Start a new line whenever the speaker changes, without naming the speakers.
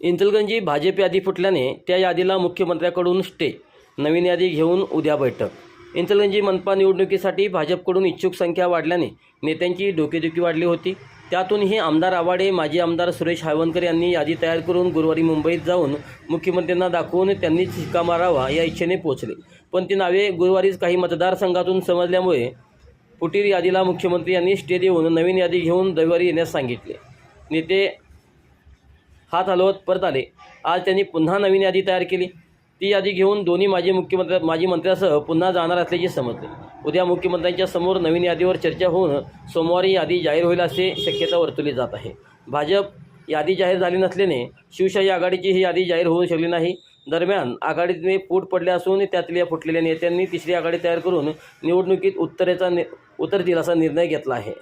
इंचलगंजी भाजप यादी फुटल्याने त्या यादीला मुख्यमंत्र्याकडून स्टे नवीन यादी घेऊन उद्या बैठक. इंचलगंजी मनपा निवडणुकीसाठी भाजपकडून इच्छुक संख्या वाढल्याने नेत्यांची डोकेदुखी वाढली होती. त्यातूनही आमदार आवाडे माजी आमदार सुरेश हायवनकर यांनी यादी तयार करून गुरुवारी मुंबईत जाऊन मुख्यमंत्र्यांना दाखवून त्यांनीच शिक्का मारावा या इच्छेने पोहोचले. पण ती नावे गुरुवारीच काही मतदारसंघातून समजल्यामुळे फुटीर यादीला मुख्यमंत्री यांनी स्टे देऊन नवीन यादी घेऊन रविवारी येण्यास सांगितले. नेते हात हलवत परत आले. आज त्यांनी पुन्हा नवीन यादी तयार केली. ती यादी घेऊन दोन्ही माजी मुख्यमंत्री माजी मंत्र्यासह पुन्हा जाणार असल्याचे समजले उद्या मुख्यमंत्र्यांच्या समोर नवीन यादीवर चर्चा होऊन सोमवारी यादी जाहीर होईल असे शक्यता वर्तवली जात आहे. भाजप यादी जाहीर झाली नसल्याने शिवशाही आघाडीची ही यादी जाहीर होऊ शकली नाही. दरम्यान आघाडीतने फूट पडले असून त्यातल्या फुटलेल्या नेत्यांनी तिसरी आघाडी तयार करून निवडणुकीत उत्तरेचा नि उत्तर दिलासा निर्णय घेतला आहे.